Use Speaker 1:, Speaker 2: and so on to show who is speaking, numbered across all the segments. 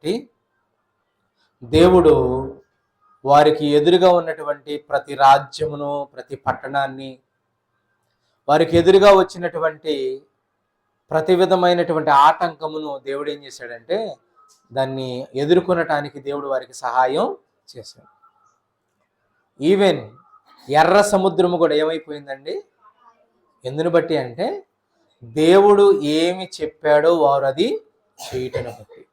Speaker 1: కాబట్టి దేవుడు వారికి ఎదురుగా ఉన్నటువంటి ప్రతి రాజ్యమును ప్రతి పట్టణాన్ని వారికి ఎదురుగా వచ్చినటువంటి ప్రతి విధమైనటువంటి ఆటంకమును దేవుడు ఏం చేశాడంటే దాన్ని ఎదుర్కొనటానికి దేవుడు వారికి సహాయం చేశాడు. ఈవెన్ ఎర్ర సముద్రము కూడా ఏమైపోయిందండి? ఎందుని బట్టి అంటే దేవుడు ఏమి చెప్పాడో వారు అది చేయటను బట్టి.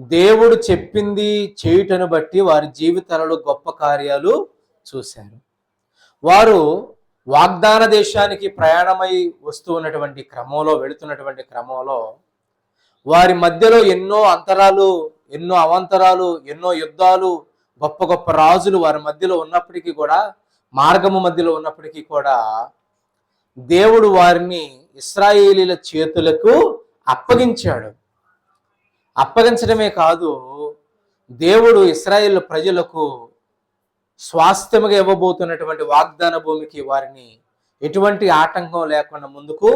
Speaker 1: దేవుడు చెప్పింది చేయుటను బట్టి వారి జీవితాలలో గొప్ప కార్యాలు చూశారు. వారు వాగ్దాన దేశానికి ప్రయాణమై వస్తూ ఉన్నటువంటి క్రమంలో వెళుతున్నటువంటి క్రమంలో వారి మధ్యలో ఎన్నో అంతరాలు ఎన్నో అవంతరాలు ఎన్నో యుద్ధాలు గొప్ప గొప్ప రాజులు వారి మధ్యలో ఉన్నప్పటికీ కూడా మార్గము మధ్యలో ఉన్నప్పటికీ కూడా దేవుడు వారిని ఇస్రాయేలీల చేతులకు అప్పగించాడు. అప్పగించడమే కాదు దేవుడు ఇస్రాయేల్ ప్రజలకు స్వాస్థ్యముగా ఇవ్వబోతున్నటువంటి వాగ్దాన భూమికి వారిని ఎటువంటి ఆటంకం లేకుండా ముందుకు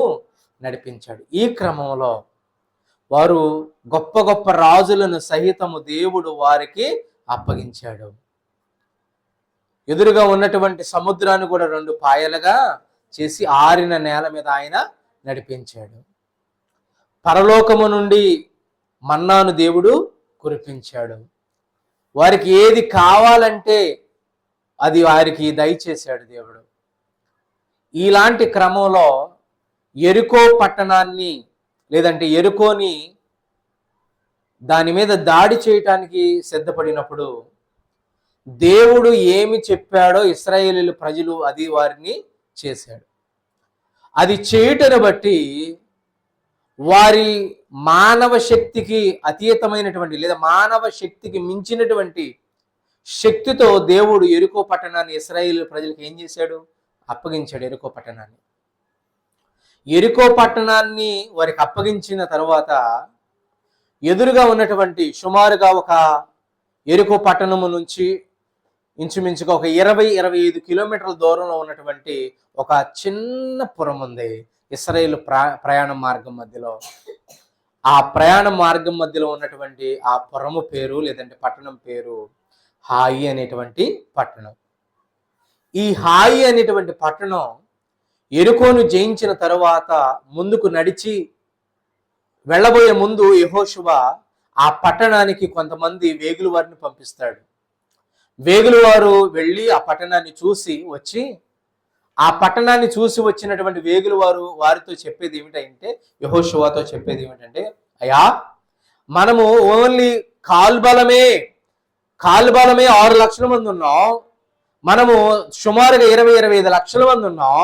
Speaker 1: నడిపించాడు. ఈ క్రమంలో వారు గొప్ప గొప్ప రాజులను సహితము దేవుడు వారికి అప్పగించాడు. ఎదురుగా ఉన్నటువంటి సముద్రాన్ని కూడా రెండు పాయలుగా చేసి ఆరిన నేల మీద ఆయన నడిపించాడు. పరలోకము నుండి మన్నాను దేవుడు కురిపించాడు. వారికి ఏది కావాలంటే అది వారికి దయచేశాడు దేవుడు. ఇలాంటి క్రమంలో ఎరుకో పట్టణాన్ని లేదంటే ఎరుకోని దాని మీద దాడి చేయటానికి సిద్ధపడినప్పుడు దేవుడు ఏమి చెప్పాడో ఇస్రాయేలీల ప్రజలు అది వారిని చేశాడు. అది చేయుటను బట్టి వారి మానవ శక్తికి అతీతమైనటువంటి లేదా మానవ శక్తికి మించినటువంటి శక్తితో దేవుడు ఎరుకో పట్టణాన్ని ఇస్రాయిల్ ప్రజలకు ఏం చేశాడు? అప్పగించాడు ఎరుకో పట్టణాన్ని. ఎరుకో పట్టణాన్ని వారికి అప్పగించిన తర్వాత ఎదురుగా ఉన్నటువంటి సుమారుగా ఒక ఎరుకో పట్టణము నుంచి ఇంచుమించుగా ఒక ఇరవై ఇరవై ఐదు కిలోమీటర్ల దూరంలో ఉన్నటువంటి ఒక చిన్న పురం ఉంది ఇస్రాయేల్ ప్రా ప్రయాణ మార్గం మధ్యలో ఆ ప్రయాణ మార్గం మధ్యలో ఉన్నటువంటి ఆ పురము పేరు లేదంటే పట్టణం పేరు హాయి అనేటువంటి పట్టణం. ఈ హాయి అనేటువంటి పట్టణం ఎరుకోను జయించిన తరువాత ముందుకు నడిచి వెళ్ళబోయే ముందు యహోశువ ఆ పట్టణానికి కొంతమంది వేగులు వారిని పంపిస్తాడు. వేగులు వారు వెళ్ళి ఆ పట్టణాన్ని చూసి వచ్చి ఆ పట్టణాన్ని చూసి వచ్చినటువంటి వేగులు వారు వారితో చెప్పేది ఏమిటంటే యహోశువాతో చెప్పేది ఏమిటంటే అయ్యా మనము ఓన్లీ కాల్బలమే కాల్బలమే ఆరు లక్షల మంది ఉన్నాం. మనము సుమారుగా ఇరవై ఇరవై ఐదు లక్షల మంది ఉన్నాం.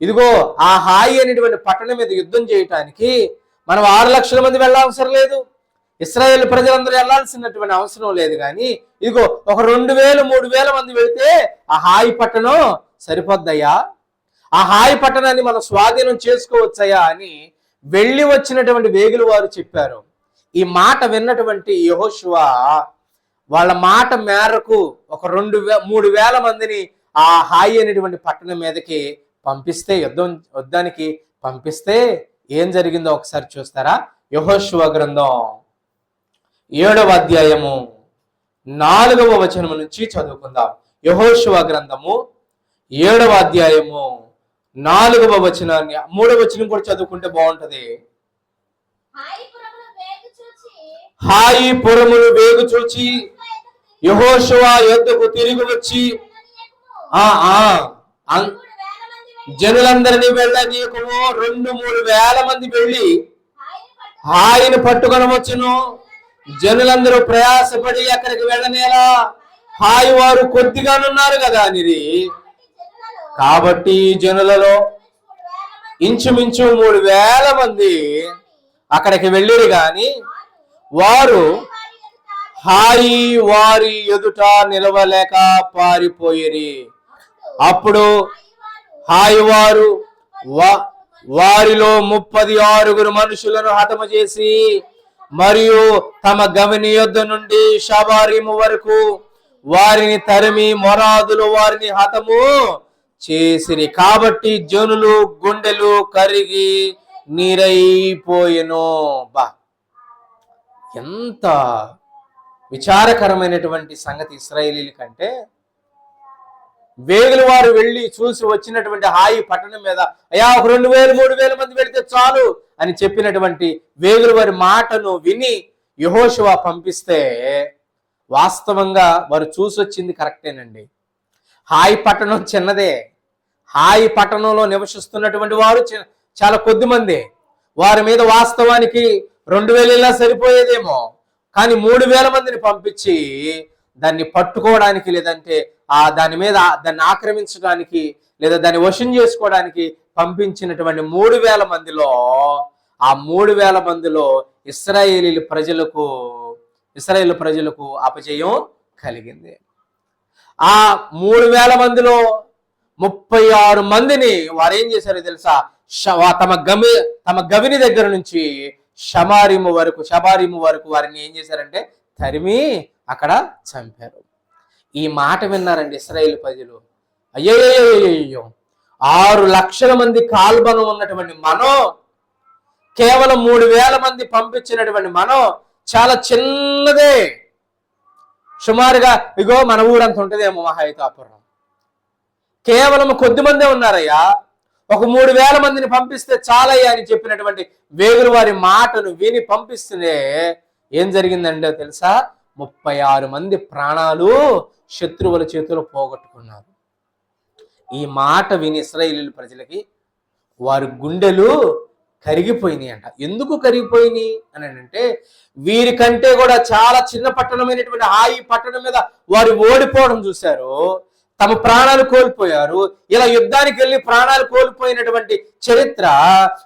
Speaker 1: ఇదిగో ఆ హాయి అనేటువంటి పట్టణం మీద యుద్ధం చేయటానికి మనం ఆరు లక్షల మంది వెళ్ళవసరం లేదు. ఇస్రాయేల్ ప్రజలందరూ వెళ్ళాల్సినటువంటి అవసరం లేదు కానీ ఇదిగో ఒక రెండు వేలు మూడు వేల మంది వెళితే ఆ హాయి పట్టణం సరిపోద్దయ్యా? ఆ హాయి పట్టణాన్ని మనం స్వాధీనం చేసుకోవచ్చయ్యా అని వెళ్ళి వచ్చినటువంటి వేగులు వారు చెప్పారు. ఈ మాట విన్నటువంటి యహోశివ వాళ్ళ మాట మేరకు ఒక రెండు వే మూడు వేల మందిని ఆ హాయి అనేటువంటి పట్టణం మీదకి పంపిస్తే యుద్ధం యుద్ధానికి పంపిస్తే ఏం జరిగిందో ఒకసారి చూస్తారా? యహోశివ గ్రంథం ఏడవ అధ్యాయము నాలుగవ వచనము నుంచి చదువుకుందాం. యహోశివ గ్రంథము ఏడవ అధ్యాయము నాలుగవ వచనాన్ని మూడవ వచనం కూడా చదువుకుంటే బాగుంటది. హాయి పురములు వేగు చూచి యహోశువ యొద్దకు తిరిగి వచ్చి ఆ ఆ జనులందరినీ వెళ్ళనీయకము రెండు మూడు వేల మంది వెళ్ళి
Speaker 2: హాయిని
Speaker 1: పట్టుకొని వచ్చును. జనులందరూ ప్రయాసపడి అక్కడికి వెళ్ళనేలా హాయి వారు కొద్దిగానున్నారు కదా అనేది
Speaker 2: కాబట్టి జనులలో
Speaker 1: ఇంచుమించు మూడు వేల మంది అక్కడికి వెళ్ళిరు గాని వారు హాయి వారి ఎదుట నిలవలేక పారిపోయిరి. అప్పుడు హాయి వారు వారిలో ముప్పది ఆరుగురు మనుషులను హతము చేసి మరియు తమ గమని యొద్ద నుండి షబారిము వరకు వారిని తరిమి మొరాదులు వారిని హతము చేసిరి. కాబట్టి జనులు గుండెలు కరిగి నీరైపోయెను. బా. ఎంత విచారకరమైనటువంటి సంగతి ఇస్రాయేలీల కంటే వేగులు వారు వెళ్ళి చూసి వచ్చినటువంటి హాయి పట్టణం మీద అయా ఒక రెండు వేలు మూడు వేల మంది వెళితే చాలు అని చెప్పినటువంటి వేగులు వారి మాటను విని యహోశివ పంపిస్తే వాస్తవంగా వారు చూసి వచ్చింది కరెక్టేనండి. హాయి పట్టణం చిన్నదే. హాయి పట్టణంలో నివసిస్తున్నటువంటి వారు చాలా కొద్ది మంది. వారి మీద వాస్తవానికి రెండు వేలు సరిపోయేదేమో. కానీ మూడు వేల మందిని పంపించి దాన్ని పట్టుకోవడానికి లేదంటే ఆ దాని మీద దాన్ని ఆక్రమించడానికి లేదా దాన్ని వశం చేసుకోవడానికి పంపించినటువంటి మూడు వేల మందిలో ఆ మూడు వేల మందిలో ఇస్రాయేలీ ప్రజలకు ఇస్రాయేల్ ప్రజలకు అపజయం కలిగింది. ఆ మూడు వేల మందిలో ముప్పై ఆరు మందిని వారు ఏం చేశారో తెలుసా? తమ గమి తమ గవిని దగ్గర నుంచి షమారిము వరకు షబారిము వరకు వారిని ఏం చేశారంటే తరిమి అక్కడ చంపారు. ఈ మాట విన్నారండి ఇస్రాయేల్ ప్రజలు. అయ్యయ్యో ఆరు లక్షల మంది కాల్బలం ఉన్నటువంటి మనం కేవలం మూడు వేల మంది పంపించినటువంటి మనం చాలా చిన్నదే. సుమారుగా ఇగో మన ఊరంత ఉంటుందేమో మహాయితాపురం కేవలం కొద్ది మందే ఉన్నారయ్యా. ఒక మూడు వేల మందిని పంపిస్తే చాలయ్యా అని చెప్పినటువంటి వేగురు వారి మాటను విని పంపిస్తేనే ఏం జరిగిందంటే తెలుసా? ముప్పై ఆరు మంది ప్రాణాలు శత్రువుల చేతిలో పోగొట్టుకున్నారు. ఈ మాట విని ఇస్రాయేలీల ప్రజలకి వారి గుండెలు కరిగిపోయినాయి అంట ఎందుకు కరిగిపోయినాయి అని అంటే వీరికంటే కూడా చాలా చిన్న పట్టణమైనటువంటి హాయి పట్టణం మీద వారు ఓడిపోవడం చూశారు. తమ ప్రాణాలు కోల్పోయారు. ఇలా యుద్ధానికి వెళ్ళి ప్రాణాలు కోల్పోయినటువంటి చరిత్ర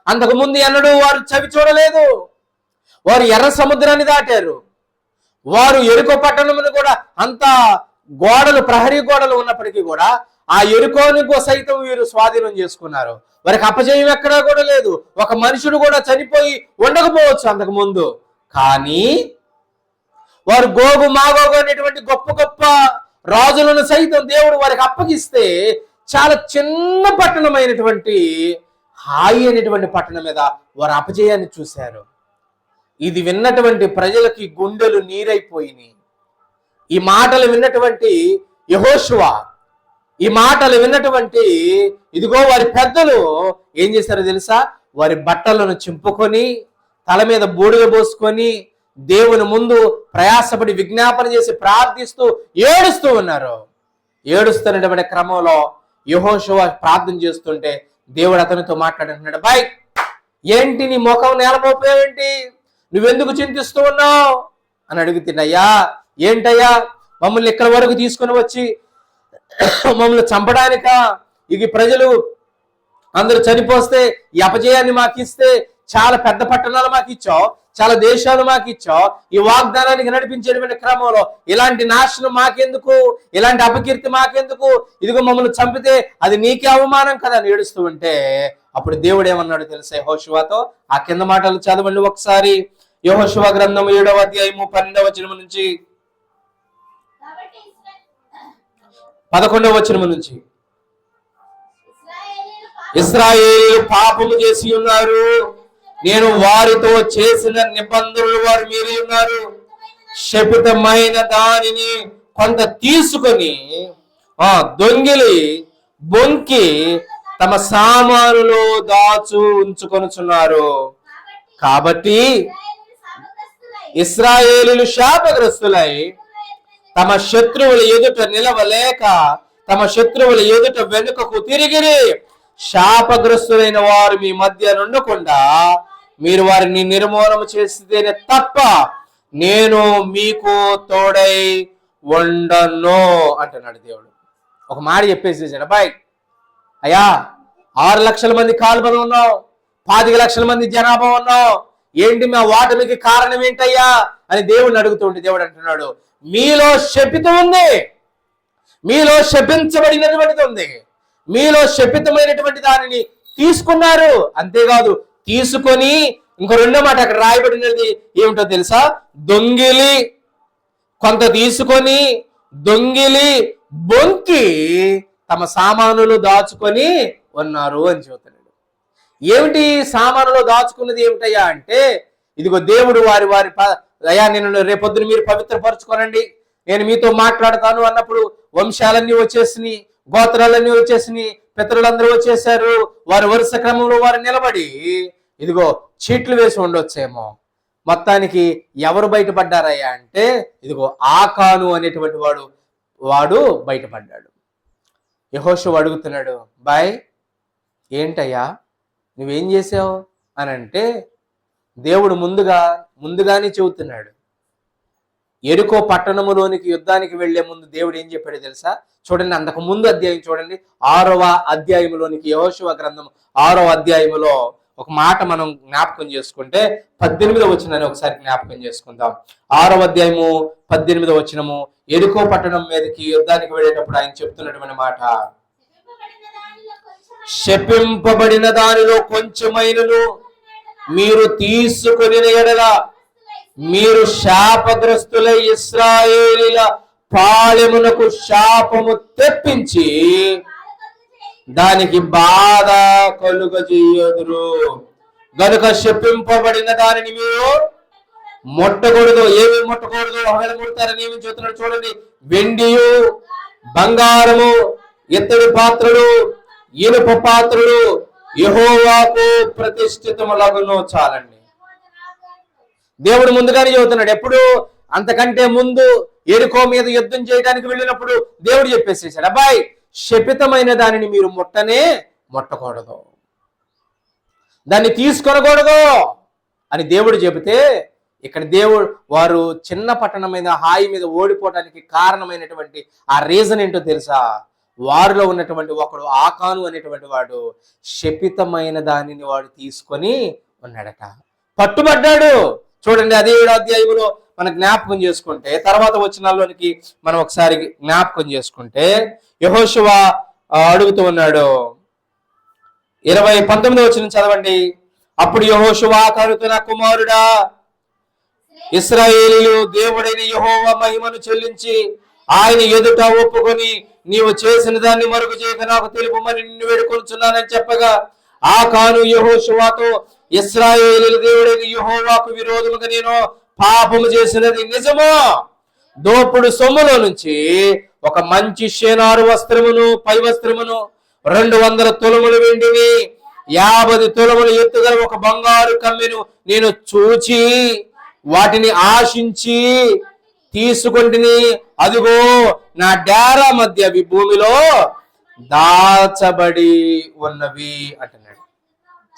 Speaker 1: అంతకు ముందు ఎన్నడూ వారు చవి చూడలేదు. వారు ఎర్ర సముద్రాన్ని దాటారు. వారు ఎరుకో పట్టణమును కూడా అంత గోడలు ప్రహరీ గోడలు ఉన్నప్పటికీ కూడా ఆ ఎరుకోని సైతం వీరు స్వాధీనం చేసుకున్నారు. వారికి అపజయం ఎక్కడా కూడా లేదు. ఒక మనుషుడు కూడా చనిపోయి ఉండకపోవచ్చు అంతకు ముందు. కానీ వారు గోగు మాగోగు అనేటువంటి గొప్ప గొప్ప రాజులను సైతం దేవుడు వారికి అప్పగిస్తే చాలా చిన్న పట్టణమైనటువంటి హాయి అనేటువంటి పట్టణం మీద వారు అపజయాన్ని చూశారు. ఇది విన్నటువంటి ప్రజలకి గుండెలు నీరైపోయినాయి. ఈ మాటలు విన్నటువంటి యహోశువా ఈ మాటలు విన్నటువంటి ఇదిగో వారి పెద్దలు ఏం చేశారో తెలుసా? వారి బట్టలను చింపుకొని తల మీద బూడిద పోసుకొని దేవుని ముందు ప్రయాసపడి విజ్ఞాపన చేసి ప్రార్థిస్తూ ఏడుస్తూ ఉన్నారు. ఏడుస్తున్నటువంటి క్రమంలో యహోశివ ప్రార్థన చేస్తుంటే దేవుడు అతనితో మాట్లాడుతున్నాడు బాయ్ ఏంటి నీ ముఖం నేలమోపోయావేంటి నువ్వెందుకు చింతిస్తూ ఉన్నావు? అని అడుగుతున్నాయ్యా ఏంటయ్యా మమ్మల్ని ఇక్కడ వరకు తీసుకొని వచ్చి మమ్మల్ని చంపడానిక? ఇక ప్రజలు అందరూ చనిపోస్తే ఈ అపజయాన్ని మాకు ఇస్తే చాలా పెద్ద పట్టణాలు మాకు ఇచ్చావు చాలా దేశాలు మాకు ఇచ్చావు. ఈ వాగ్దానానికి నడిపించేటువంటి క్రమంలో ఇలాంటి నాశనం మాకెందుకు? ఇలాంటి అపకీర్తి మాకెందుకు? ఇదిగో మమ్మల్ని చంపితే అది నీకే అవమానం కదా అని ఏడుస్తూ ఉంటే అప్పుడు దేవుడు ఏమన్నాడు తెలుసా? యెహోషువతో ఆ కింద మాటలు చదవండి ఒకసారి. యెహోషువ గ్రంథం ఏడవ అధ్యాయము పన్నెండవ వచనం నుంచి. పదకొండవ వచనం నుంచి. ఇస్రాయేలు పాపము చేసి ఉన్నారు. నేను వారితో చేసిన నిబంధనలు వారు మీరే ఉన్నారు. శపితమైన దానిని కొంత తీసుకొని ఆ దొంగిలి బొంకి తమ సామానులో దాచు ఉంచుకొనుచున్నారు. కాబట్టి
Speaker 2: శాపగ్రస్తులై
Speaker 1: ఇస్రాయేలీలు శాపగ్రస్తులై తమ శత్రువుల ఎదుట నిలవలేక తమ శత్రువుల ఎదుట వెనుకకు తిరిగి శాపగ్రస్తులైన వారు మీ మధ్య నుండకుండా మీరు వారిని నిర్మూలన చేస్తేనే తప్ప నేను మీకు తోడై ఉండను అంటున్నాడు దేవుడు. ఒక మాట చెప్పేసి బాయ్ అయ్యా ఆరు లక్షల మంది కాల్పలు ఉన్నావు పాతిక లక్షల మంది జనాభా ఉన్నావు. ఏంటి మా వాటమికి కారణం ఏంటయ్యా అని దేవుడిని అడుగుతుంటే దేవుడు అంటున్నాడు మీలో శపితం ఉంది మీలో శపించబడినటువంటిది ఉంది మీలో శపితమైనటువంటి దానిని తీసుకున్నారు. అంతేకాదు తీసుకొని ఇంకో రెండో మాట అక్కడ రాయబడినది ఏమిటో తెలుసా? దొంగిలి. కొంత తీసుకొని దొంగిలి బొంకి తమ సామానులు దాచుకొని ఉన్నారు అని చెబుతున్నాడు. ఏమిటి సామానులు దాచుకున్నది ఏమిటయ్యా అంటే ఇదిగో దేవుడు వారి వారి ప- అయ్యా నేను రేపొద్దున మీరు పవిత్రపరచుకోనండి. నేను మీతో మాట్లాడతాను అన్నప్పుడు వంశాలన్నీ వచ్చేసినాయి గోత్రాలన్నీ వచ్చేసినాయి పితరులందరూ వచ్చేసారు వారి వరుస క్రమంలో వారు నిలబడి ఇదిగో చీట్లు వేసి ఉండొచ్చేమో. మొత్తానికి ఎవరు బయటపడ్డారయ్యా అంటే ఇదిగో ఆకాను అనేటువంటి వాడు వాడు బయటపడ్డాడు. యహోషు అడుగుతున్నాడు బాయ్ ఏంటయ్యా? నువ్వేం చేసావు? అని అంటే దేవుడు ముందుగా ముందుగానే చెబుతున్నాడు. ఎరుకో పట్టణములోనికి యుద్ధానికి వెళ్ళే ముందు దేవుడు ఏం చెప్పాడు తెలుసా? చూడండి అంతకు ముందు అధ్యాయం చూడండి. ఆరవ అధ్యాయంలోనికి యహోశివ గ్రంథం ఆరవ అధ్యాయములో ఒక మాట మనం జ్ఞాపకం చేసుకుంటే పద్దెనిమిది వచ్చినని ఒకసారి జ్ఞాపకం చేసుకుందాం. ఆరవ అధ్యాయము పద్దెనిమిది వచ్చినము ఎరుకో పట్టణం మీదకి యుద్ధానికి వెళ్ళేటప్పుడు ఆయన చెప్తున్నటువంటి మాట.
Speaker 2: శపింపబడిన దానిలో కొంచెం
Speaker 1: శపింపబడిన దానిలో కొంచెమైనను మీరు తీసుకుని ఎడల మీరు శాపగ్రస్తులై ఇస్రాయేలీల పాలెమునకు శాపము తెప్పించి దానికి బాధ కలుగ కలుగజేయదురు గనుక శపింపబడిన దానిని మీరు ముట్టకూడదు. ఏమి ముట్టకూడదు? ఒకవేళ ముడతారని ఏమి చెబుతున్నాడు చూడండి. వెండియు బంగారము ఇత్తడి పాత్రలు ఇనుప పాత్రలు యహోవాకు ప్రతిష్ఠితములగును చాలండి. దేవుడు ముందుగానే చెబుతున్నాడు ఎప్పుడు? అంతకంటే ముందు ఎరుకో మీద యుద్ధం చేయడానికి వెళ్ళినప్పుడు దేవుడు చెప్పేసేసాడు అబ్బాయి శపితమైన దానిని మీరు ముట్టనే ముట్టకూడదు. దాన్ని తీసుకొనకూడదు అని దేవుడు చెబితే ఇక్కడ దేవుడు వారు చిన్న పట్టణం మీద హాయి మీద ఓడిపోవడానికి కారణమైనటువంటి ఆ రీజన్ ఏంటో తెలుసా? వారిలో ఉన్నటువంటి ఒకడు ఆకాను అనేటువంటి వాడు శపితమైన దానిని వాడు తీసుకొని ఉన్నాడట. పట్టుబడ్డాడు. చూడండి అదే ఏడో అధ్యాయంలో మనం జ్ఞాపకం చేసుకుంటే తర్వాత వచ్చినాల్లోనికి మనం ఒకసారి జ్ఞాపకం చేసుకుంటే యహోశివ అడుగుతూ ఉన్నాడు. ఇరవై పంతొమ్మిది వచ్చిన చదవండి. అప్పుడు యహోశివ కరుతున్న కుమారుడా ఇస్రాయేలీలు దేవుడైన యహోవ మహిమను చెల్లించి ఆయన ఎదుట ఒప్పుకొని నీవు చేసిన దాన్ని మరుగు చేయక నాకు తెలుపమని నిన్ను వేడుకొనుచున్నానని చెప్పగా ఆ కాను యెహోషువాతో ఇస్రాయేలీల దేవుడైన యహోవాకు విరోధముగా నేను పాపము చేసినది నిజమో? దోపుడు సొమ్ములో నుంచి ఒక మంచి షేనారు వస్త్రమును పై వస్త్రమును రెండు వందల తులములు వెండివి. యాభై తులములు ఎత్తుగల ఒక బంగారు కమ్మెను నేను చూచి వాటిని ఆశించి తీసుకొంటిని. అదిగో నా డేరా మధ్య అవి భూమిలో దాచబడి ఉన్నవి అంటున్నాడు.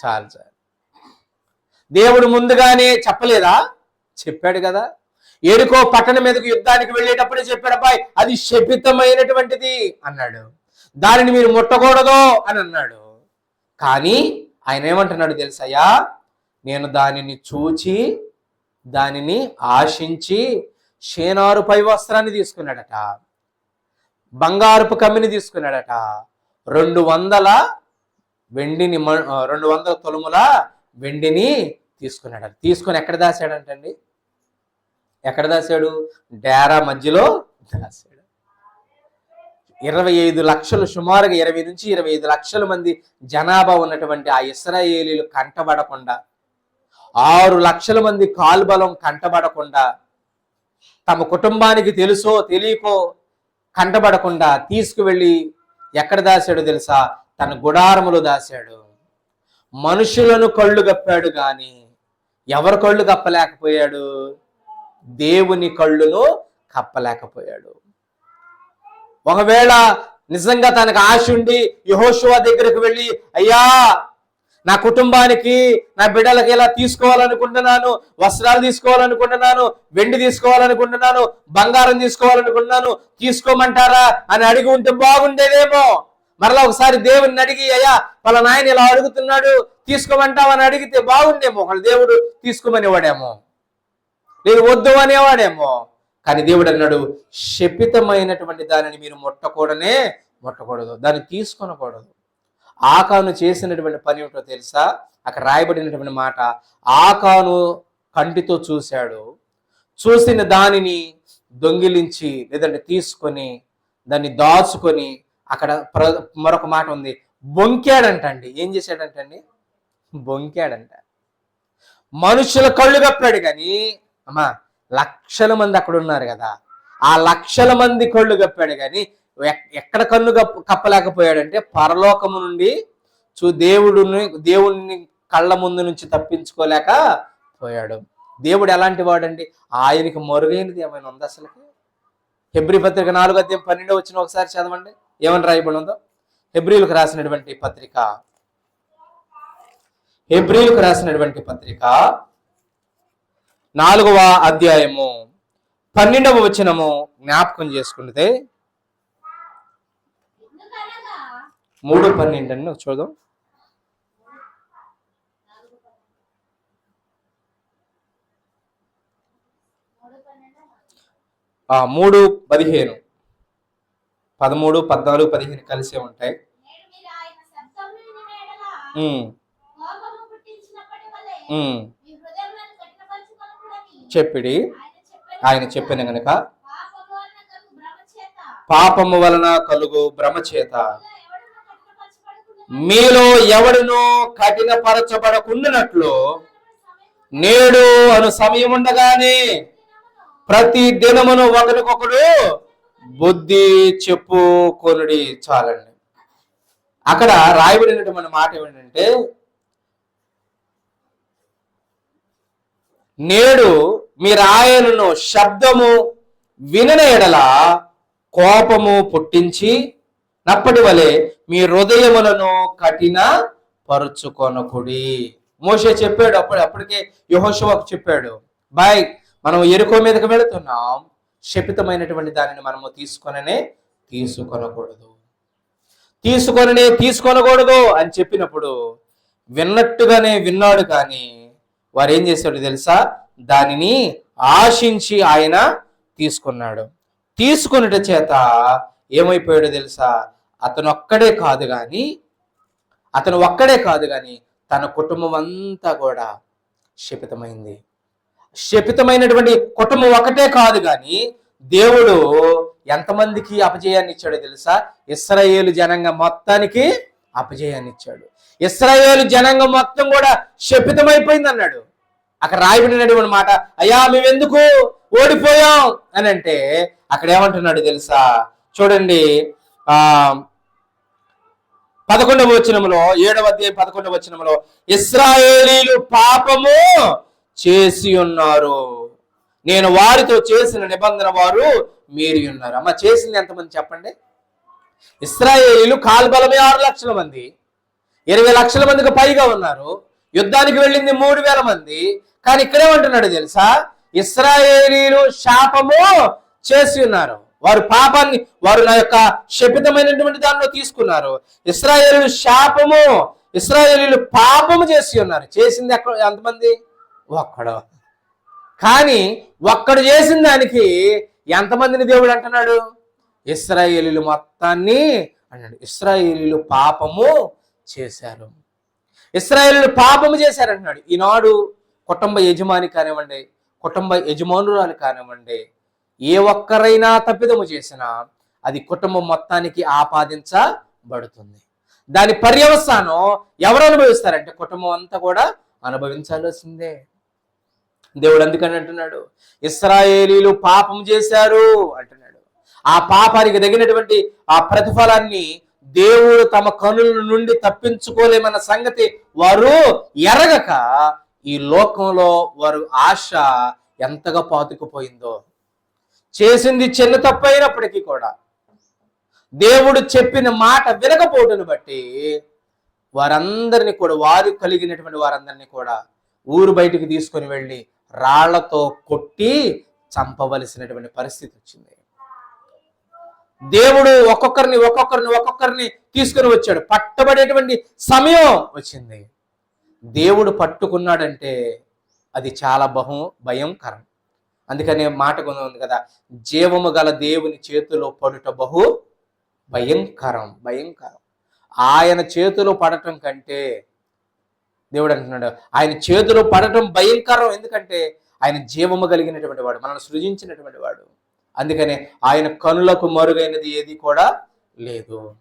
Speaker 1: చాలు చాలు. దేవుడు ముందుగానే చెప్పలేదా? చెప్పాడు కదా? ఏడుకో పట్టణం మీదకు యుద్ధానికి వెళ్ళేటప్పుడే చెప్పాడు అబ్బాయి అది శపితమైనటువంటిది అన్నాడు. దానిని మీరు ముట్టకూడదు అని అన్నాడు. కానీ ఆయన ఏమంటున్నాడు తెలుసయ్యా? నేను దానిని చూచి దానిని ఆశించి షేనారు పై వస్త్రాన్ని తీసుకున్నాడట బంగారుపు కమ్మిని తీసుకున్నాడట రెండు వందల వెండిని రెండు వందల తొలుముల వెండిని తీసుకున్నాడట. తీసుకొని ఎక్కడ దాచాడంటండి? ఎక్కడ దాశాడు? డేరా మధ్యలో దాశాడు. ఇరవై ఐదు లక్షలు సుమారుగా ఇరవై నుంచి ఇరవై ఐదు లక్షల మంది జనాభా ఉన్నటువంటి ఆ ఇస్రాయేలీలు కంటబడకుండా ఆరు లక్షల మంది కాల్బలం కంటబడకుండా తమ కుటుంబానికి తెలుసో తెలియకో కంటబడకుండా తీసుకువెళ్ళి ఎక్కడ దాశాడు తెలుసా? తన గుడారములో దాశాడు. మనుషులను కళ్ళు కప్పాడు కానీ ఎవరు కళ్ళు కప్పలేకపోయాడు? దేవుని కళ్ళును కప్పలేకపోయాడు. ఒకవేళ నిజంగా తనకు ఆశ ఉండి యహోశువ దగ్గరకు వెళ్ళి అయ్యా నా కుటుంబానికి నా బిడ్డలకి ఇలా తీసుకోవాలనుకుంటున్నాను వస్త్రాలు తీసుకోవాలనుకుంటున్నాను వెండి తీసుకోవాలనుకుంటున్నాను బంగారం తీసుకోవాలనుకుంటున్నాను తీసుకోమంటారా? అని అడిగి ఉంటే బాగుండేదేమో. మరలా ఒకసారి దేవుని అడిగి అయ్యా వాళ్ళ నాయన ఇలా అడుగుతున్నాడు తీసుకోమంటావని అడిగితే బాగుండేమో. వాళ్ళ దేవుడు తీసుకోమనేవాడేమో. నేను వద్దు అనేవాడేమో. కానీ దేవుడు అన్నాడు శపితమైనటువంటి దానిని మీరు ముట్టకూడనే ముట్టకూడదు. దాన్ని తీసుకొనకూడదు. ఆకాను చేసినటువంటి పని ఏమిటో తెలుసా? అక్కడ రాయబడినటువంటి మాట ఆకాను కంటితో చూశాడు. చూసిన దానిని దొంగిలించి లేదంటే తీసుకొని దాన్ని దాచుకొని అక్కడ ప్ర మరొక మాట ఉంది. బొంకాడంటండి. ఏం చేశాడంటండి? బొంకాడంట. మనుషుల కళ్ళు కప్పాడు కానీ అమ్మా లక్షల మంది అక్కడ ఉన్నారు కదా. ఆ లక్షల మంది కళ్ళు కప్పాడు కానీ ఎక్- ఎక్కడ కన్ను కప్పు కప్పలేకపోయాడంటే పరలోకము నుండి చూ దేవుడిని దేవుడిని కళ్ళ ముందు నుంచి తప్పించుకోలేక పోయాడు. దేవుడు ఎలాంటి వాడండి? ఆయనకి మరుగైనది ఏమైనా ఉందా అసలుకి? హెబ్రి పత్రిక నాలుగు అధ్యాయం పన్నెండు వచ్చిన ఒకసారి చదవండి. ఏమని రాయబడి ఉందో? హెబ్రిలకు రాసినటువంటి పత్రిక. హెబ్రిలకు రాసినటువంటి పత్రిక నాలుగవ అధ్యాయము పన్నెండవ వచనము జ్ఞాపకం చేసుకుంటే మూడు పన్నెండు అని చూద్దాం.
Speaker 3: మూడు
Speaker 1: పదిహేను. పదమూడు పద్నాలుగు పదిహేను కలిసే ఉంటాయి.
Speaker 3: నేడు మీరు ఆయన శబ్దం వినిన ఎడల
Speaker 1: ఉమ్,
Speaker 3: కోపము పుట్టించినప్పటి వలె
Speaker 1: ఉమ్.
Speaker 3: మీ హృదయములను కఠినపరచుకొనకూడని
Speaker 1: చెప్పిడి.
Speaker 3: ఆయన చెప్పిన
Speaker 1: గనుక
Speaker 3: పాపము వలన కలుగు
Speaker 1: బ్రహ్మచేత
Speaker 3: మీలో ఎవడినో
Speaker 1: మీలో ఎవడునో కఠినపరచబడకుండానట్లు నేడు అను సమయం ఉండగానే ప్రతి దినమును ఒకరికొకడు బుద్ధి చెప్పుకొనుడి చాలండి. అక్కడ రాయబడినటువంటి మాట ఏమిటంటే నేడు మీరు ఆయనను శబ్దము వినని ఎడల కోపము పుట్టించి నప్పటి వలె మీ హృదయములను కఠిన పరుచుకొనకుడి మోషే చెప్పాడు అప్పుడు అప్పటికే యహోషువకు చెప్పాడు బాయ్ మనం ఎరుకో మీదకి వెళుతున్నాం. శపితమైనటువంటి దానిని మనము తీసుకొననే తీసుకొనకూడదు. తీసుకొననే తీసుకొనకూడదు అని చెప్పినప్పుడు విన్నట్టుగానే విన్నాడు కానీ వారు ఏం చేశాడు తెలుసా? దానిని ఆశించి ఆయన తీసుకున్నాడు. తీసుకున్నట చేత ఏమైపోయాడో తెలుసా? అతను ఒక్కడే కాదు కానీ అతను ఒక్కడే కాదు కానీ తన కుటుంబం అంతా కూడా శపితమైంది. శపితమైనటువంటి కుటుంబం ఒకటే కాదు కానీ దేవుడు ఎంతమందికి అపజయాన్ని ఇచ్చాడో తెలుసా? ఇస్రాయేలు జనంగా మొత్తానికి అపజయాన్ని ఇచ్చాడు. ఇస్రాయేలు జనంగా మొత్తం కూడా శపితమైపోయింది అన్నాడు అక్కడ రాయబడినటువంటి మాట అయ్యా మేమెందుకు ఓడిపోయాం? అని అంటే అక్కడ ఏమంటున్నాడు తెలుసా? చూడండి ఆ పదకొండవ వచనములో ఏడవ అధ్యాయం పదకొండవ వచనములో ఇస్రాయేలీలు పాపము చేసి ఉన్నారు. నేను వారితో చేసిన నిబంధన వారు మీరు ఉన్నారు. అమ్మ చేసింది ఎంతమంది చెప్పండి? ఇస్రాయేలీలు కాల్బలమే ఆరు లక్షల మంది. ఇరవై లక్షల మందికి పైగా ఉన్నారు. యుద్ధానికి వెళ్ళింది మూడు వేల మంది. కానీ ఇక్కడేమంటున్నాడు తెలుసా? ఇస్రాయేలీలు శాపము చేసి ఉన్నారు. వారు పాపాన్ని వారు నా యొక్క శపితమైనటువంటి దానిలో తీసుకున్నారు. ఇస్రాయేలీలు శాపము ఇస్రాయేలీలు పాపము చేసి ఉన్నారు. చేసింది ఎక్కడ ఎంతమంది? ఒక్కడు. కానీ ఒక్కడు చేసిన దానికి ఎంతమందిని దేవుడు అంటున్నాడు? ఇస్రాయేలీలు మొత్తాన్ని అన్నాడు ఇస్రాయేలీలు పాపము చేశారు. ఇస్రాయేలీలు పాపము చేశారు అంటున్నాడు. ఈనాడు కుటుంబ యజమాని కానివ్వండి కుటుంబ యజమానురాలు కానివ్వండి ఏ ఒక్కరైనా తప్పిదము చేసినా అది కుటుంబం మొత్తానికి ఆపాదించబడుతుంది. దాని పర్యవసానం ఎవరు అనుభవిస్తారంటే కుటుంబం అంతా కూడా అనుభవించాల్సిందే. దేవుడు అందుకని అంటున్నాడు ఇస్రాయేలీలు పాపం చేశారు అంటున్నాడు. ఆ పాపానికి తగినటువంటి ఆ ప్రతిఫలాన్ని దేవుడు తమ కనుల నుండి తప్పించుకోలేమన్న సంగతి వారు ఎరగక ఈ లోకంలో వారు ఆశ ఎంతగా పాతుకుపోయిందో? చేసింది చిన్న తప్పైనప్పటికీ కూడా. దేవుడు చెప్పిన మాట వినకపోవటను బట్టి వారందరిని కూడా వారు కలిగినటువంటి వారందరినీ కూడా ఊరు బయటికి తీసుకొని వెళ్ళి రాళ్ళతో కొట్టి చంపవలసినటువంటి పరిస్థితి వచ్చింది. దేవుడు ఒక్కొక్కరిని ఒక్కొక్కరిని ఒక్కొక్కరిని తీసుకొని వచ్చాడు. పట్టబడేటువంటి సమయం వచ్చింది. దేవుడు పట్టుకున్నాడంటే అది చాలా బహు భయంకరం. అందుకనే మాట కొంత ఉంది కదా జీవము గల దేవుని చేతిలో పడుట బహు భయంకరం భయంకరం. ఆయన చేతిలో పడటం కంటే దేవుడు అంటున్నాడు ఆయన చేతిలో పడటం భయంకరం. ఎందుకంటే ఆయన జీవము కలిగినటువంటి వాడు మనల్ని సృజించినటువంటి వాడు. అందుకనే ఆయన కనులకు మరుగైనది ఏది కూడా లేదు.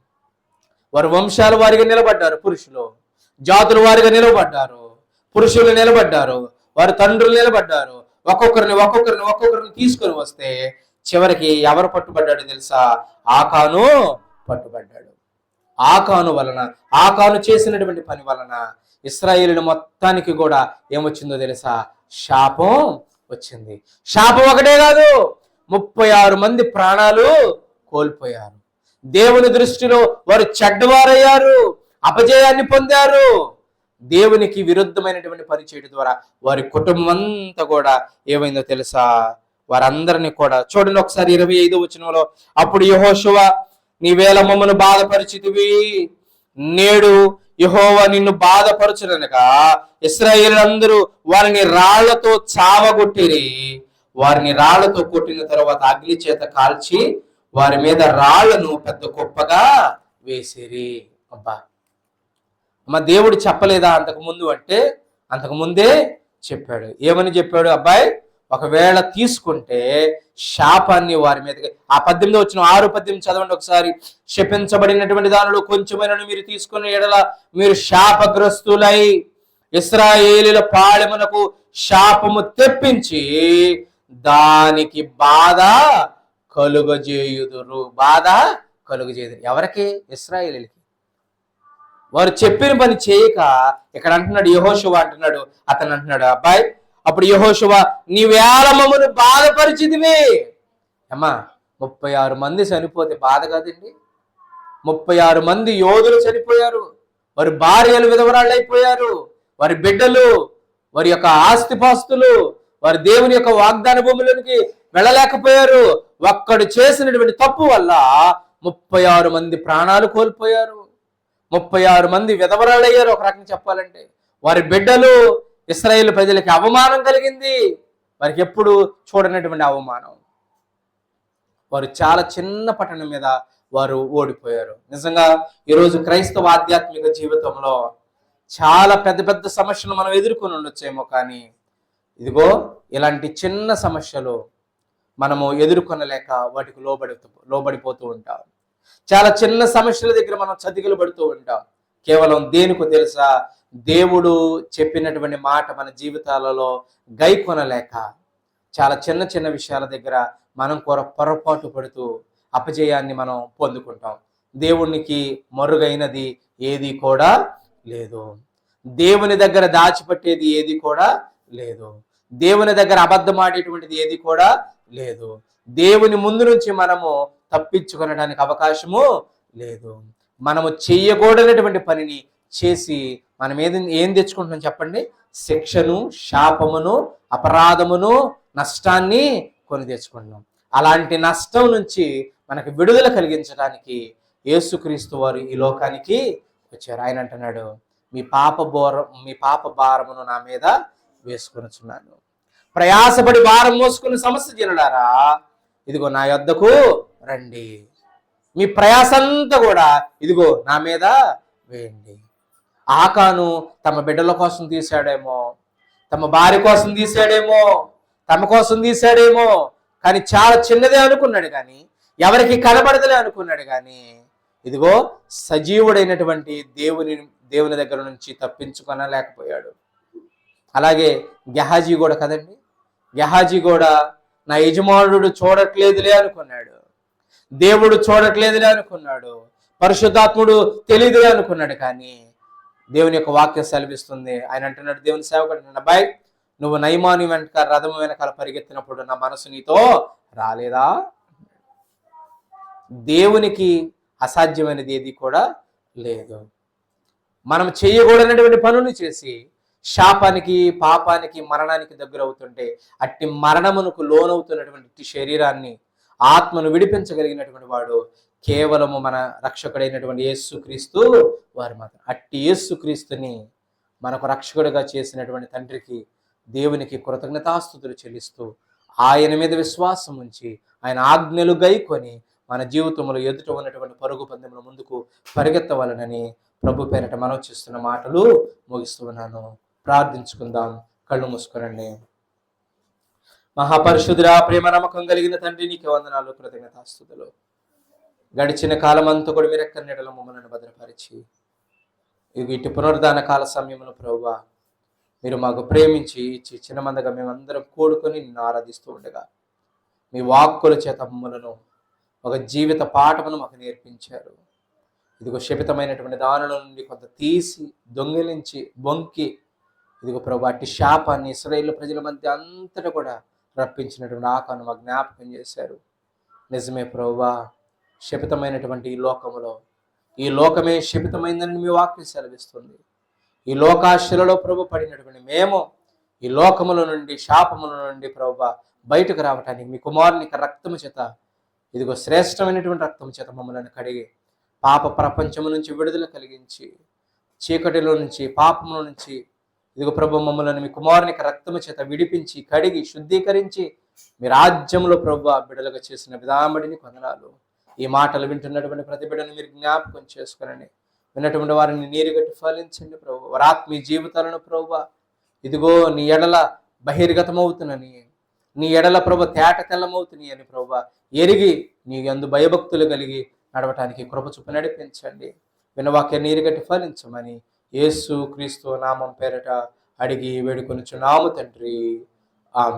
Speaker 1: వారు వంశాల వారిగా నిలబడ్డారు పురుషులు. జాతుల వారిగా నిలబడ్డారు పురుషులు నిలబడ్డారు వారి తండ్రులు నిలబడ్డారు. ఒక్కొక్కరిని ఒక్కొక్కరిని ఒక్కొక్కరిని తీసుకొని వస్తే చివరికి ఎవరు పట్టుబడ్డాడు తెలుసా? ఆకాను పట్టుబడ్డాడు. ఆకాను వలన ఆకాను చేసినటువంటి పని వలన ఇస్రాయేలు మొత్తానికి కూడా ఏమొచ్చిందో తెలుసా? శాపం వచ్చింది. శాపం ఒకటే కాదు ముప్పై ఆరు మంది ప్రాణాలు కోల్పోయారు. దేవుని దృష్టిలో వారు చెడ్డవారయ్యారు. అపజయాన్ని పొందారు. దేవునికి విరుద్ధమైనటువంటి పని చేయడం ద్వారా వారి కుటుంబం అంతా కూడా ఏమైందో తెలుసా? వారందరినీ కూడా చూడండి ఒకసారి ఇరవై ఐదో వచనంలో అప్పుడు యహోశువ నీవేళ మమ్మను బాధపరిచితివి. నేడు యహోవా నిన్ను బాధపరచునక ఇస్రాయేలందరూ వారిని రాళ్ళతో చావగొట్టిరి. వారిని రాళ్ళతో కొట్టిన తర్వాత అగ్ని చేత కాల్చి వారి మీద రాళ్ళను పెద్ద గొప్పగా వేసిరి. అబ్బా! మా దేవుడు చెప్పలేదా అంతకు ముందు అంటే అంతకు ముందే చెప్పాడు. ఏమని చెప్పాడు అబ్బాయి? ఒకవేళ తీసుకుంటే శాపాన్ని వారి మీదకి ఆ పద్దెనిమిది వచ్చిన ఆరు పద్దెనిమిది చదవండి ఒకసారి. శపించబడినటువంటి దానిలో కొంచెమైనను మీరు తీసుకున్న ఎడల మీరు శాపగ్రస్తులై ఇస్రాయేలీల పాళెమునకు శాపము తెప్పించి దానికి బాధ కలుగజేయుదురు. బాధ కలుగజేయుదురు. ఎవరికి? ఇస్రాయేలీలకి. వారు చెప్పిన పని చేయక ఇక్కడ అంటున్నాడు యహోశువ అంటున్నాడు అతను అంటున్నాడు అబ్బాయి అప్పుడు యహోశువ నీ వేలమమును బాధపరిచిదివి అమ్మా ముప్పై ఆరు మంది చనిపోతే బాధ కాదండి. ముప్పై ఆరు మంది యోధులు చనిపోయారు. వారి భార్యలు విధవరాళ్ళు అయిపోయారు వారి బిడ్డలు వారి యొక్క ఆస్తిపాస్తులు వారి దేవుని యొక్క వాగ్దాన భూములకి వెళ్ళలేకపోయారు. ఒక్కడు చేసినటువంటి తప్పు వల్ల ముప్పై ఆరు మంది ప్రాణాలు కోల్పోయారు. ముప్పై ఆరు మంది విధవరాలయ్యారు ఒక రకంగా చెప్పాలంటే వారి బిడ్డలు ఇస్రాయేల్ ప్రజలకి అవమానం కలిగింది. వారికి ఎప్పుడు చూడనటువంటి అవమానం. వారు చాలా చిన్న పట్టణం మీద వారు ఓడిపోయారు. నిజంగా ఈరోజు క్రైస్తవ ఆధ్యాత్మిక జీవితంలో చాలా పెద్ద పెద్ద సమస్యలు మనం ఎదుర్కొని ఉండొచ్చేమో కానీ ఇదిగో ఇలాంటి చిన్న సమస్యలు మనము ఎదుర్కొనలేక వాటికి లోబడి లోబడిపోతూ ఉంటాం. చాలా చిన్న సమస్యల దగ్గర మనం చతికిలు పడుతూ ఉంటాం. కేవలం దేనికో తెలుసా? దేవుడు చెప్పినటువంటి మాట మన జీవితాలలో గై కొనలేక చాలా చిన్న చిన్న విషయాల దగ్గర మనం కొర పొరపాటు పడుతూ అపజయాన్ని మనం పొందుకుంటాం. దేవునికి మరుగైనది ఏది కూడా లేదు. దేవుని దగ్గర దాచిపెట్టేది ఏది కూడా లేదు. దేవుని దగ్గర అబద్ధం ఆడేటువంటిది ఏది కూడా లేదు. దేవుని ముందు నుంచి మనము తప్పించుకొనడానికి అవకాశము లేదు. మనము చేయకూడనటువంటి పనిని చేసి మనం ఏది ఏం తెచ్చుకుంటున్నాం చెప్పండి? శిక్షను శాపమును అపరాధమును నష్టాన్ని కొని తెచ్చుకుంటున్నాం అలాంటి నష్టం నుంచి మనకు విడుదల కలిగించడానికి యేసుక్రీస్తు వారు ఈ లోకానికి వచ్చారు. ఆయన అంటున్నాడు మీ పాప బోర మీ పాప భారమును నా మీద వేసుకొనిచున్నాను. ప్రయాసపడి భారం మోసుకుని సమస్య జనులారా ఇదిగో నా యొద్దకు రండి. మీ ప్రయాసంతా కూడా ఇదిగో నా మీద వేయండి. ఆకాను తమ బిడ్డల కోసం తీశాడేమో తమ భార్య కోసం తీశాడేమో తమ కోసం తీశాడేమో కానీ చాలా చిన్నదే అనుకున్నాడు కానీ ఎవరికి కనబడదలే అనుకున్నాడు కానీ ఇదిగో సజీవుడైనటువంటి దేవుని దేవుని దగ్గర నుంచి తప్పించుకొనలేకపోయాడు. అలాగే గెహాజీ కూడా కదండి గెహాజీ కూడా నా యజమానుడు చూడట్లేదులే అనుకున్నాడు. దేవుడు చూడట్లేదులే అనుకున్నాడు. పరిశుద్ధాత్ముడు తెలియదులే అనుకున్నాడు కానీ దేవుని యొక్క వాక్యం సెలవిస్తుంది. ఆయన అంటున్నాడు దేవుని సేవకుడు అబ్బాయి నువ్వు నైమాని వెనక రథం వెనకాల పరిగెత్తినప్పుడు నా మనసు నీతో రాలేదా? దేవునికి అసాధ్యమైనది ఏది కూడా లేదు. మనం చేయకూడనటువంటి పనులు చేసి శాపానికి పాపానికి మరణానికి దగ్గర అవుతుంటే అట్టి మరణమునకు లోనవుతున్నటువంటి శరీరాన్ని ఆత్మను విడిపించగలిగినటువంటి వాడు కేవలము మన రక్షకుడైనటువంటి యేసుక్రీస్తు వారి మాత్రం. అట్టి యేసుక్రీస్తుని మనకు రక్షకుడిగా చేసినటువంటి తండ్రికి దేవునికి కృతజ్ఞతాస్థుతులు చెల్లిస్తూ ఆయన మీద విశ్వాసం ఉంచి ఆయన ఆజ్ఞలు గైకొని మన జీవితంలో ఎదుట ఉన్నటువంటి పరుగు పందెముల ముందుకు పరిగెత్తవలనని ప్రభు పేరిట మనం చేస్తున్న మాటలు ముగిస్తున్నాను ప్రార్థించుకుందాం. కళ్ళు మూసుకునండి మహాపరిశుద్ధురా ప్రేమ నమ్మకం కలిగిన తండ్రి నీకు వందనాలు కృతజ్ఞతాస్తుతులు గడిచిన కాలమంతా కూడా మీరు ఎక్కడ నెడల మమ్మల్ని భద్రపరిచి వీటి ఇటు పునరుద్ధాన కాల సమయంలో ప్రవ్వా మీరు మాకు ప్రేమించి ఇచ్చి చిన్న మందగా మేమందరం కూడుకొని నిన్ను ఆరాధిస్తూ ఉండగా మీ వాక్కుల చేత మమ్మలను ఒక జీవిత పాఠమును మాకు నేర్పించారు. ఇదిగో శపితమైనటువంటి దానుల నుండి కొంత తీసి దొంగిలించి బొంకి ఇదిగో ప్రభు అట్టి శాపాన్ని ఇస్రాయిల్ ప్రజల మధ్య అంతటా కూడా రప్పించినటువంటి ఆకాను మా జ్ఞాపకం చేశారు. నిజమే ప్రభువా శపితమైనటువంటి ఈ లోకములో ఈ లోకమే శపితమైందని మీ వాక్యం సెలవిస్తుంది. ఈ లోకాశలలో ప్రభు పడినటువంటి మేము ఈ లోకముల నుండి శాపముల నుండి ప్రభు బయటకు రావటానికి మీ కుమారుని రక్తము చేత ఇదిగో శ్రేష్టమైనటువంటి రక్తము చేత మమ్మల్ని కడిగి పాప ప్రపంచము నుంచి విడుదల కలిగించి చీకటిలో నుంచి పాపముల నుంచి ఇదిగో ప్రభు మమ్మల్ని మీ కుమారునికి రక్తము చేత విడిపించి కడిగి శుద్ధీకరించి మీ రాజ్యంలో ప్రభు బిడలుగా చేసిన విధామడిని కొందనాలు. ఈ మాటలు వింటున్నటువంటి ప్రతి బిడ్డను మీరు జ్ఞాపకం చేసుకునండి. విన్నటువంటి వారిని నీరుగట్టి ఫలించండి ప్రభు. వారి ఆత్మీయ జీవితాలను ప్రభు. ఇదిగో నీ ఎడల బహిర్గతమవుతున్నని నీ ఎడల ప్రభు తేట తెల్లమవుతున్నాయి అని ప్రభు ఎరిగి నీ అందు భయభక్తులు కలిగి నడవటానికి కృప చూపు నడిపించండి. వినవాక్య నీరుగట్టి ఫలించమని యేసు క్రీస్తు నామం పేరట అడిగి వేడుకొనిచున్నాము తండ్రి. ఆమె